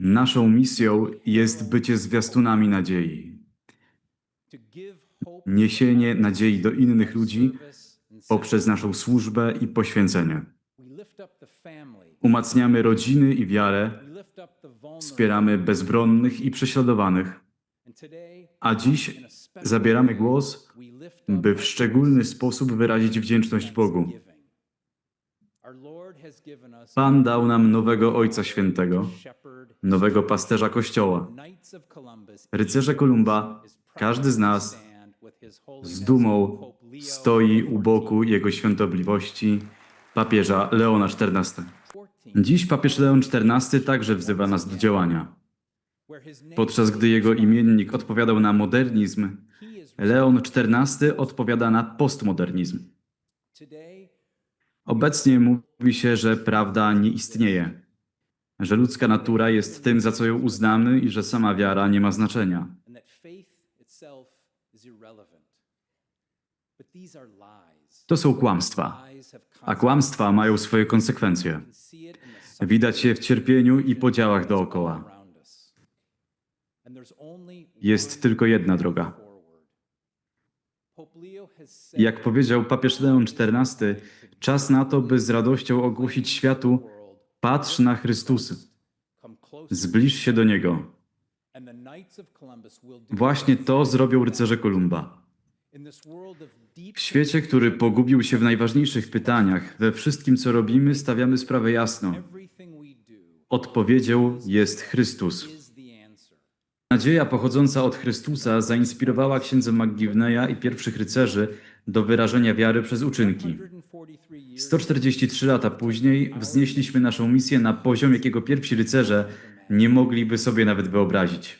Naszą misją jest bycie zwiastunami nadziei, niesienie nadziei do innych ludzi poprzez naszą służbę i poświęcenie. Umacniamy rodziny i wiarę, wspieramy bezbronnych i prześladowanych, a dziś zabieramy głos, by w szczególny sposób wyrazić wdzięczność Bogu. Pan dał nam nowego Ojca Świętego, nowego pasterza Kościoła. Rycerze Kolumba, każdy z nas z dumą stoi u boku Jego Świątobliwości, papieża Leona XIV. Dziś papież Leon XIV także wzywa nas do działania. Podczas gdy jego imiennik odpowiadał na modernizm, Leon XIV odpowiada na postmodernizm. Obecnie mówi się, że prawda nie istnieje, że ludzka natura jest tym, za co ją uznamy i że sama wiara nie ma znaczenia. To są kłamstwa, a kłamstwa mają swoje konsekwencje. Widać je w cierpieniu i podziałach dookoła. Jest tylko jedna droga. Jak powiedział papież Leon XIV, czas na to, by z radością ogłosić światu: patrz na Chrystusa, zbliż się do Niego. Właśnie to zrobią rycerze Kolumba. W świecie, który pogubił się w najważniejszych pytaniach, we wszystkim, co robimy, stawiamy sprawę jasno. Odpowiedzią jest Chrystus. Nadzieja pochodząca od Chrystusa zainspirowała księdza McGivneya i pierwszych rycerzy do wyrażenia wiary przez uczynki. 143 lata później wznieśliśmy naszą misję na poziom, jakiego pierwsi rycerze nie mogliby sobie nawet wyobrazić.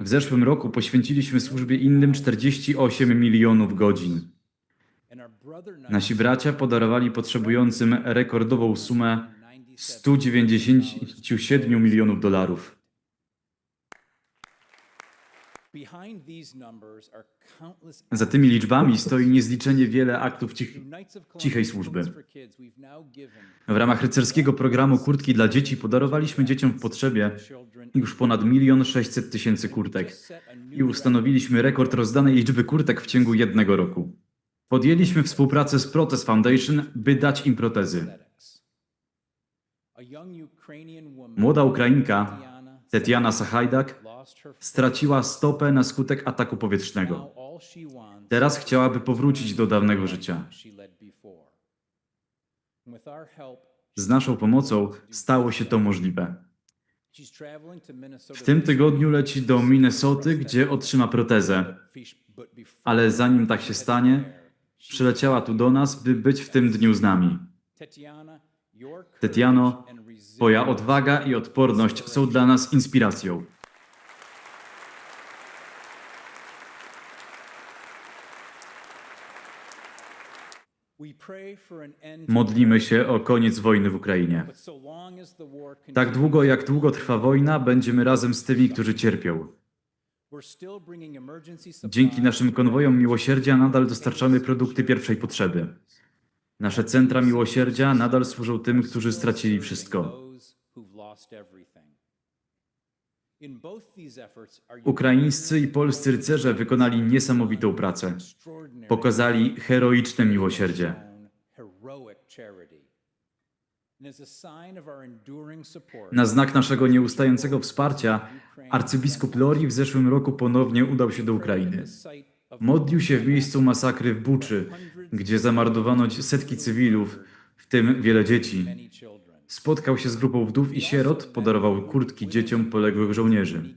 W zeszłym roku poświęciliśmy służbie innym 48 milionów godzin. Nasi bracia podarowali potrzebującym rekordową sumę 197 milionów dolarów. Za tymi liczbami stoi niezliczenie wiele aktów cich cichej służby. W ramach rycerskiego programu Kurtki dla Dzieci podarowaliśmy dzieciom w potrzebie już ponad milion sześćset tysięcy kurtek i ustanowiliśmy rekord rozdanej liczby kurtek w ciągu jednego roku. Podjęliśmy współpracę z Protest Foundation, by dać im protezy. Młoda Ukrainka, Tetiana Sachajdak, straciła stopę na skutek ataku powietrznego. Teraz chciałaby powrócić do dawnego życia. Z naszą pomocą stało się to możliwe. W tym tygodniu leci do Minnesoty, gdzie otrzyma protezę. Ale zanim tak się stanie, przyleciała tu do nas, by być w tym dniu z nami. Tetiano, Twoja odwaga i odporność są dla nas inspiracją. Modlimy się o koniec wojny w Ukrainie. Tak długo, jak długo trwa wojna, będziemy razem z tymi, którzy cierpią. Dzięki naszym konwojom miłosierdzia nadal dostarczamy produkty pierwszej potrzeby. Nasze centra miłosierdzia nadal służą tym, którzy stracili wszystko. Ukraińscy i polscy rycerze wykonali niesamowitą pracę. Pokazali heroiczne miłosierdzie. Na znak naszego nieustającego wsparcia arcybiskup Lori w zeszłym roku ponownie udał się do Ukrainy. Modlił się w miejscu masakry w Buczy, gdzie zamordowano setki cywilów, w tym wiele dzieci. Spotkał się z grupą wdów i sierot, podarował kurtki dzieciom poległych żołnierzy.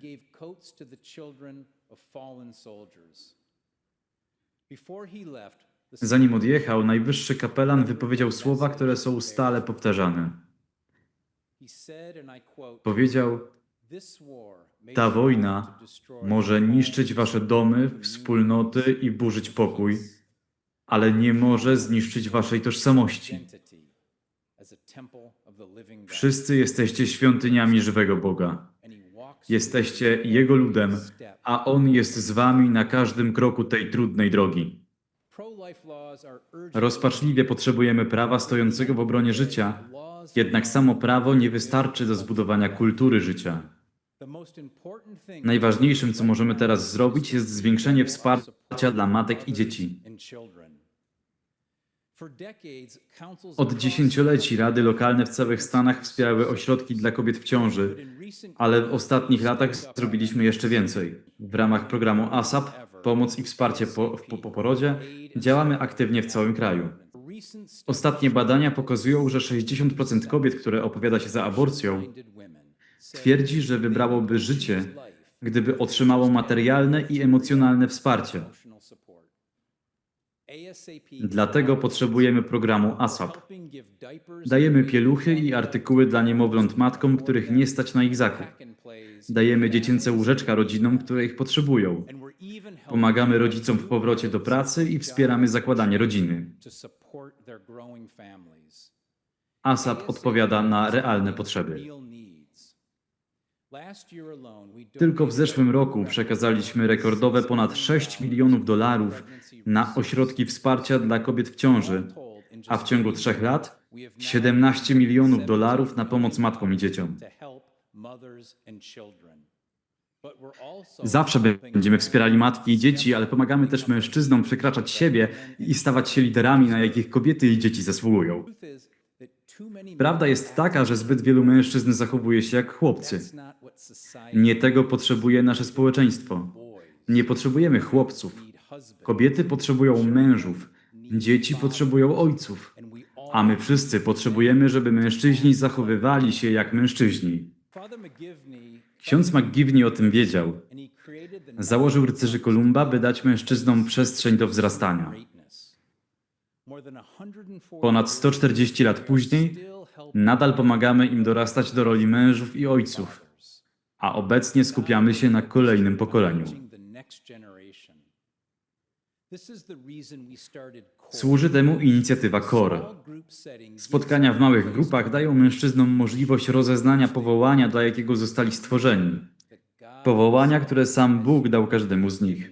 Zanim odjechał, najwyższy kapelan wypowiedział słowa, które są stale powtarzane. Powiedział: Ta wojna może niszczyć wasze domy, wspólnoty i burzyć pokój, ale nie może zniszczyć waszej tożsamości. Wszyscy jesteście świątyniami żywego Boga. Jesteście Jego ludem, a On jest z wami na każdym kroku tej trudnej drogi. Rozpaczliwie potrzebujemy prawa stojącego w obronie życia, Jednak samo prawo nie wystarczy do zbudowania kultury życia. Najważniejszym, co możemy teraz zrobić, jest zwiększenie wsparcia dla matek i dzieci. Od dziesięcioleci rady lokalne w całych Stanach wspierały ośrodki dla kobiet w ciąży, ale w ostatnich latach zrobiliśmy jeszcze więcej. W ramach programu ASAP, pomoc i wsparcie po, po, po porodzie, działamy aktywnie w całym kraju. Ostatnie badania pokazują, że 60% kobiet, które opowiada się za aborcją, twierdzi, że wybrałoby życie, gdyby otrzymało materialne i emocjonalne wsparcie. Dlatego potrzebujemy programu ASAP. Dajemy pieluchy i artykuły dla niemowląt matkom, których nie stać na ich zakup. Dajemy dziecięce łóżeczka rodzinom, które ich potrzebują. Pomagamy rodzicom w powrocie do pracy i wspieramy zakładanie rodziny. ASAP odpowiada na realne potrzeby. Tylko w zeszłym roku przekazaliśmy rekordowe ponad 6 milionów dolarów na ośrodki wsparcia dla kobiet w ciąży, a w ciągu trzech lat 17 milionów dolarów na pomoc matkom i dzieciom. Zawsze będziemy wspierali matki i dzieci, ale pomagamy też mężczyznom przekraczać siebie i stawać się liderami, na jakich kobiety i dzieci zasługują. Prawda jest taka, że zbyt wielu mężczyzn zachowuje się jak chłopcy. Nie tego potrzebuje nasze społeczeństwo. Nie potrzebujemy chłopców. Kobiety potrzebują mężów, dzieci potrzebują ojców, a my wszyscy potrzebujemy, żeby mężczyźni zachowywali się jak mężczyźni. Ksiądz McGivney o tym wiedział. Założył rycerzy Kolumba, by dać mężczyznom przestrzeń do wzrastania. Ponad 140 lat później nadal pomagamy im dorastać do roli mężów i ojców, a obecnie skupiamy się na kolejnym pokoleniu. Służy temu inicjatywa CORE. Spotkania w małych grupach dają mężczyznom możliwość rozeznania powołania, dla jakiego zostali stworzeni. Powołania, które sam Bóg dał każdemu z nich.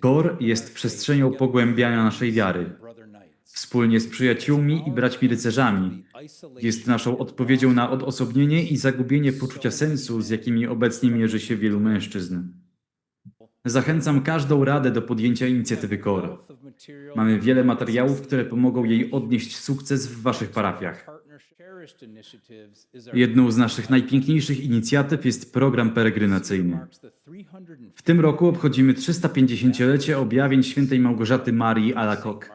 KOR jest przestrzenią pogłębiania naszej wiary. Wspólnie z przyjaciółmi i braćmi rycerzami jest naszą odpowiedzią na odosobnienie i zagubienie poczucia sensu, z jakimi obecnie mierzy się wielu mężczyzn. Zachęcam każdą radę do podjęcia inicjatywy KOR. Mamy wiele materiałów, które pomogą jej odnieść sukces w Waszych parafiach. Jedną z naszych najpiękniejszych inicjatyw jest program peregrinacyjny. W tym roku obchodzimy 350-lecie objawień świętej Małgorzaty Marii Alacoque.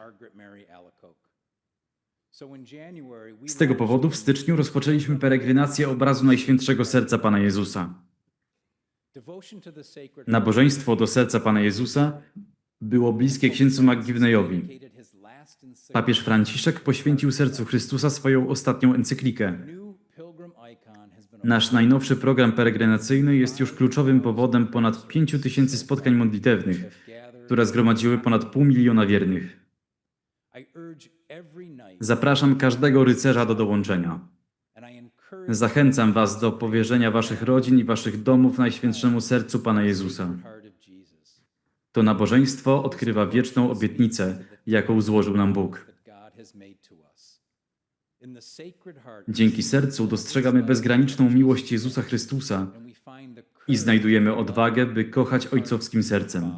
Z tego powodu w styczniu rozpoczęliśmy peregrinację obrazu Najświętszego Serca Pana Jezusa. Nabożeństwo do serca Pana Jezusa było bliskie księdzu McGivneyowi. Papież Franciszek poświęcił sercu Chrystusa swoją ostatnią encyklikę. Nasz najnowszy program peregrinacyjny jest już kluczowym powodem ponad 5 tysięcy spotkań modlitewnych, które zgromadziły ponad pół miliona wiernych. Zapraszam każdego rycerza do dołączenia. Zachęcam Was do powierzenia Waszych rodzin i Waszych domów Najświętszemu Sercu Pana Jezusa. To nabożeństwo odkrywa wieczną obietnicę, jaką złożył nam Bóg. Dzięki sercu dostrzegamy bezgraniczną miłość Jezusa Chrystusa i znajdujemy odwagę, by kochać ojcowskim sercem.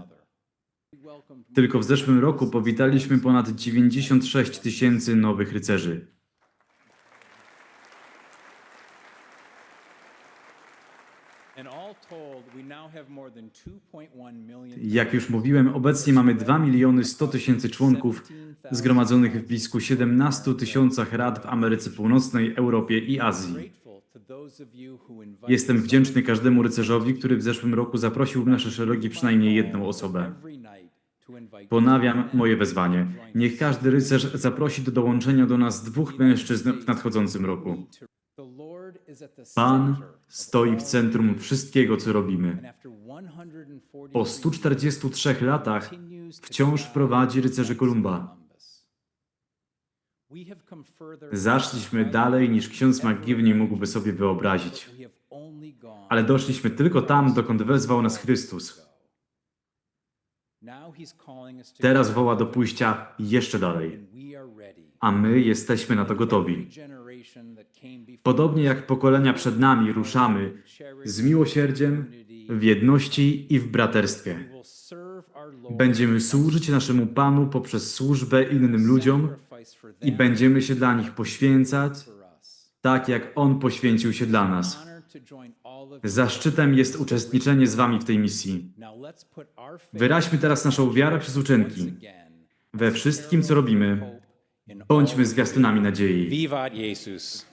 Tylko w zeszłym roku powitaliśmy ponad 96 tysięcy nowych rycerzy. Jak już mówiłem, obecnie mamy 2 miliony 100 tysięcy członków zgromadzonych w blisku 17 tysiącach rad w Ameryce Północnej, Europie i Azji. Jestem wdzięczny każdemu rycerzowi, który w zeszłym roku zaprosił w nasze szeregi przynajmniej jedną osobę. Ponawiam moje wezwanie. Niech każdy rycerz zaprosi do dołączenia do nas dwóch mężczyzn w nadchodzącym roku. Pan stoi w centrum wszystkiego, co robimy. Po 143 latach wciąż prowadzi rycerzy Kolumba. Zaszliśmy dalej niż ksiądz McGivney mógłby sobie wyobrazić. Ale doszliśmy tylko tam, dokąd wezwał nas Chrystus. Teraz woła do pójścia jeszcze dalej. a my jesteśmy na to gotowi. Podobnie jak pokolenia przed nami ruszamy z miłosierdziem, w jedności i w braterstwie. Będziemy służyć naszemu Panu poprzez służbę innym ludziom i będziemy się dla nich poświęcać, tak jak On poświęcił się dla nas. Zaszczytem jest uczestniczenie z Wami w tej misji. Wyraźmy teraz naszą wiarę przez uczynki. We wszystkim, co robimy, bądźmy zwiastunami nadziei. Vivat Jesus.